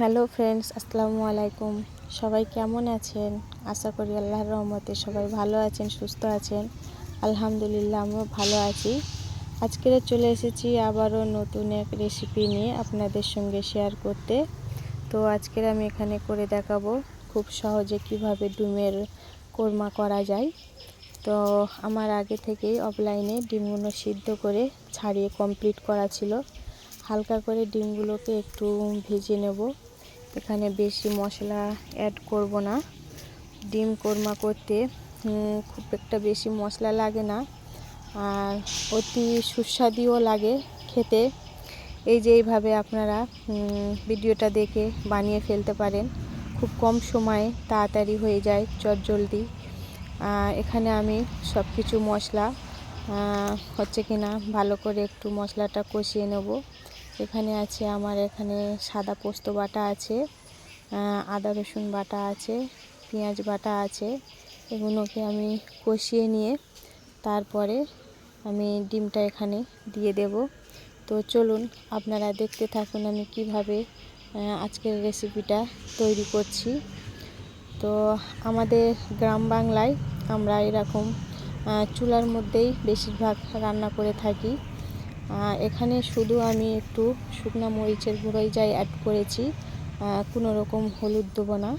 Hello friends, আসসালামু আলাইকুম। সবাই কেমন আছেন? আশা করি আল্লাহর রহমতে সবাই ভালো আছেন, সুস্থ আছেন। আলহামদুলিল্লাহ, আমিও ভালো আছি। আজকের চলে এসেছি আবারও নতুন এক রেসিপি নিয়ে আপনাদের সঙ্গে শেয়ার করতে। তো আজকের আমি এখানে করে দেখাবো খুব সহজে কীভাবে ডিমের কোরমা করা যায়। তো আমার আগে থেকেই অফলাইনে ডিমগুলো সিদ্ধ করে ছাড়িয়ে কমপ্লিট করা ছিল। হালকা করে ডিমগুলোকে একটু ভেজে নেব। এখানে বেশি মশলা অ্যাড করব না। ডিম কোরমা করতে খুব একটা বেশি মশলা লাগে না। আর অতি সুস্বাদুও লাগে খেতে। এই যে এইভাবে আপনারা ভিডিওটা দেখে বানিয়ে ফেলতে পারেন। খুব কম সময়ে তাড়াতাড়ি হয়ে যায় চট চটজলদি এখানে আমি সব কিছু মশলা হচ্ছে কিনা ভালো করে একটু মশলাটা কষিয়ে নেব। এখানে আছে আমার এখানে সাদা পোস্ত বাটা আছে আদা রসুন বাটা আছে, পেঁয়াজ বাটা আছে, এগুলোকে আমি কষিয়ে নিয়ে তারপরে আমি ডিমটা এখানে দিয়ে দেব। তো চলুন আপনারা দেখতে থাকুন আমি কীভাবে আজকের রেসিপিটা তৈরি করছি। তো আমাদের গ্রাম বাংলায় আমরা এরকম চুলার মধ্যেই বেশিরভাগ রান্না করে থাকি। এখানে শুধু আমি একটু শুকনা মরিচের গুঁড়োই যাই অ্যাড করেছি। কোনো রকম হলুদ দেবো না।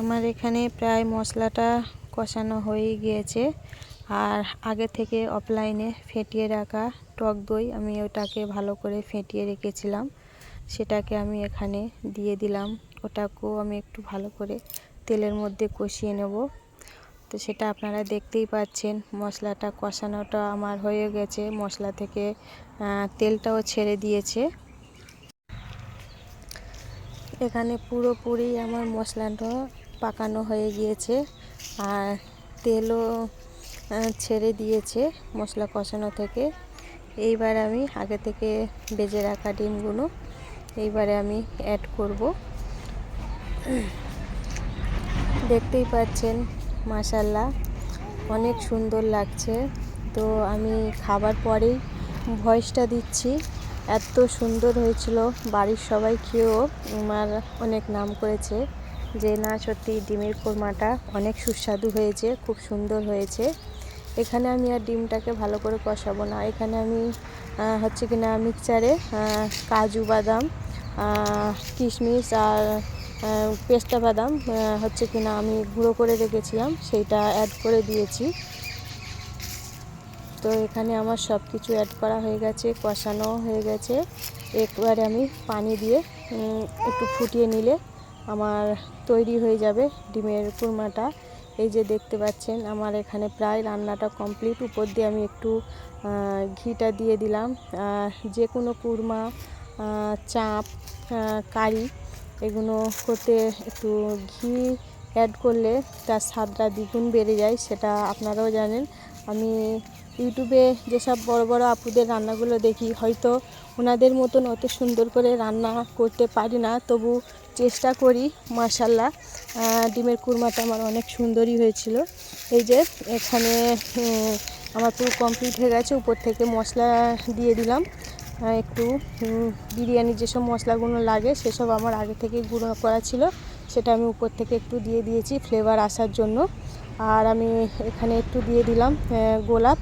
আমার এখানে প্রায় মশলাটা কষানো হয়ে গিয়েছে। আর আগে থেকে অফলাইনে ফেটিয়ে রাখা টক দই আমি ওটাকে ভালো করে ফেটিয়ে রেখেছিলাম। সেটাকে আমি এখানে দিয়ে দিলাম। ওটাকেও আমি একটু ভালো করে তেলের মধ্যে কষিয়ে নেব। তো সেটা আপনারা দেখতেই পাচ্ছেন। মশলাটা কষানোটা আমার হয়ে গেছে। মশলা থেকে তেলটাও ছেড়ে দিয়েছে। এখানে পুরোপুরি আমার মশলাটা পাকানো হয়ে গিয়েছে আর তেলও ছেড়ে দিয়েছে মশলা কষানো থেকে। এইবার আমি আগে থেকে বেজে রাখা ডিমগুলো এইবারে আমি অ্যাড করব। দেখতেই পাচ্ছেন মাসাল্লাহ অনেক সুন্দর লাগছে। তো আমি খাবার পরেই ভয়েসটা দিচ্ছি। এত সুন্দর হয়েছিল, বাড়ির সবাই খেয়েও আমার অনেক নাম করেছে যে, না, সত্যি ডিমের কোরমাটা অনেক সুস্বাদু হয়েছে, খুব সুন্দর হয়েছে। এখানে আমি আর ডিমটাকে ভালো করে কষাবো না। এখানে আমি হচ্ছে কিনা মিক্সচারে কাজু বাদাম কিশমিশ আর পেস্তা বাদাম হচ্ছে কিনা আমি গুঁড়ো করে রেখেছিলাম, সেইটা অ্যাড করে দিয়েছি। তো এখানে আমার সব কিছু অ্যাড করা হয়ে গেছে কষানো হয়ে গেছে। একবারে আমি পানি দিয়ে একটু ফুটিয়ে নিলে আমার তৈরি হয়ে যাবে ডিমের কুরমাটা। এই যে দেখতে পাচ্ছেন, আমার এখানে প্রায় রান্নাটা কমপ্লিট উপর দিয়ে আমি একটু ঘিটা দিয়ে দিলাম। যে কোনো কুরমা চাপ কারি এগুলো করতে একটু ঘি অ্যাড করলে তার স্বাদটা দ্বিগুণ বেড়ে যায়, সেটা আপনারাও জানেন। আমি ইউটিউবে যেসব বড় বড় আপুদের রান্নাগুলো দেখি, হয়তো ওনাদের মতন অত সুন্দর করে রান্না করতে পারি না, তবু চেষ্টা করি মার্শাল্লাহ ডিমের কুরমাটা আমার অনেক সুন্দরই হয়েছিল। এই যে এখানে আমার পুরো কমপ্লিট হয়ে গেছে, উপর থেকে মশলা দিয়ে দিলাম। একটু বিরিয়ানির যেসব মশলাগুলো লাগে, সেসব আমার আগে থেকে গুঁড়ো করা ছিল। সেটা আমি উপর থেকে একটু দিয়ে দিয়েছি ফ্লেভার আসার জন্য। আর আমি এখানে একটু দিয়ে দিলাম গোলাপ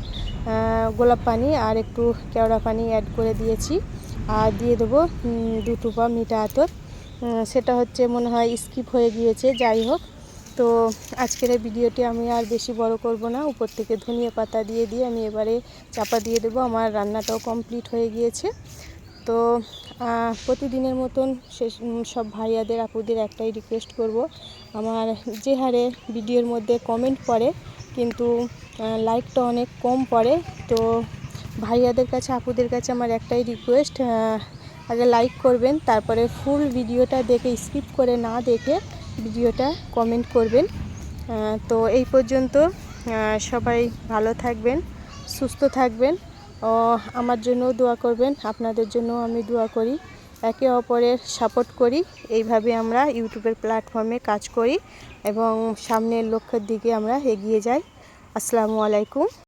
গোলাপ পানি আর একটু কেওড়া পানি অ্যাড করে দিয়েছি। আর দিয়ে দেবো দুটো পা মিঠা আতর। সেটা হচ্ছে মনে হয় স্কিপ হয়ে গিয়েছে, যাই হোক। তো আজকের এই ভিডিওটি আমি আর বেশি বড় করব না। উপর থেকে ধনিয়া পাতা দিয়ে দিয়ে আমি এবারে চাপা দিয়ে দেবো। আমার রান্নাটাও কমপ্লিট হয়ে গিয়েছে। তো প্রতিদিনের মতন সব ভাইয়াদের, আপুদের একটাই রিকোয়েস্ট করব। আমার যে হারে ভিডিওর মধ্যে কমেন্ট পড়ে, কিন্তু লাইকটা অনেক কম পড়ে, তো ভাইয়াদের কাছে, আপুদের কাছে আমার একটাই রিকোয়েস্ট আগে লাইক করবেন, তারপরে ফুল ভিডিওটা দেখে স্কিপ করে না দেখে ভিডিওটা কমেন্ট করবেন। তো এই পর্যন্ত সবাই ভালো থাকবেন, সুস্থ থাকবেন। ও, আমার জন্যও দোয়া করবেন, আপনাদের জন্য আমি দোয়া করি। একে অপরের সাপোর্ট করি। এইভাবে আমরা ইউটিউবের প্ল্যাটফর্মে কাজ করি এবং সামনের লক্ষ্যের দিকে আমরা এগিয়ে যাই। আসসালামু আলাইকুম।